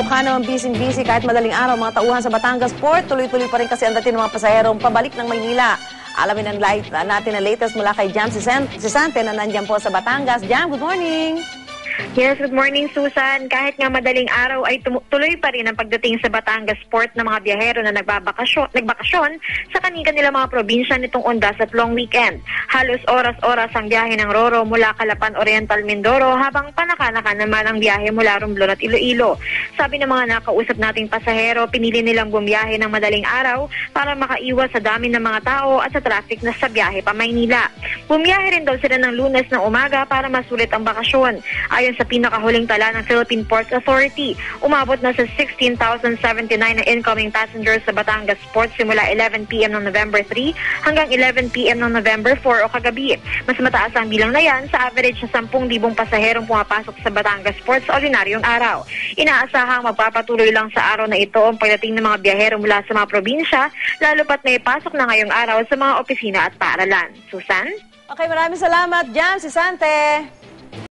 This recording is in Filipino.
Mukha naman busy-busy kahit madaling araw mga tauhan sa Batangas Port. Tuloy-tuloy pa rin kasi ang dating ng mga pasaherong pabalik ng Maynila. Alamin ang light, natin ang latest mula kay Jam Sisante na nandyan po sa Batangas. Jam, good morning! Yes, good morning Susan. Kahit nga madaling araw ay tuloy pa rin ang pagdating sa Batangas Port ng mga biyahero na nagbabakasyon, nagbakasyon sa kanilang mga probinsya nitong undas at long weekend. Halos oras-oras ang biyahe ng Roro mula Calapan Oriental Mindoro habang panaka-naka naman ang biyahe mula Romblon at Iloilo. Sabi ng mga nakausap nating pasahero, pinili nilang bumiyahe ng madaling araw para makaiwas sa dami ng mga tao at sa traffic na sa biyahe pa Maynila. Bumiyahe rin daw sila ng lunes ng umaga para masulit ang bakasyon. Ayon sa pinakahuling tala ng Philippine Ports Authority, umabot na sa 16,079 na incoming passengers sa Batangas Port simula 11pm ng November 3 hanggang 11pm ng November 4 o kagabi. Mas mataas ang bilang na yan sa average na 10,000 pasaherong pumapasok sa Batangas Port sa ordinaryong araw. Inaasahang magpapatuloy lang sa araw na ito ang pagdating ng mga biyahero mula sa mga probinsya, lalo pat may pasok na ngayong araw sa mga opisina at paaralan. Susan? Okay, maraming salamat, Jam Sisante!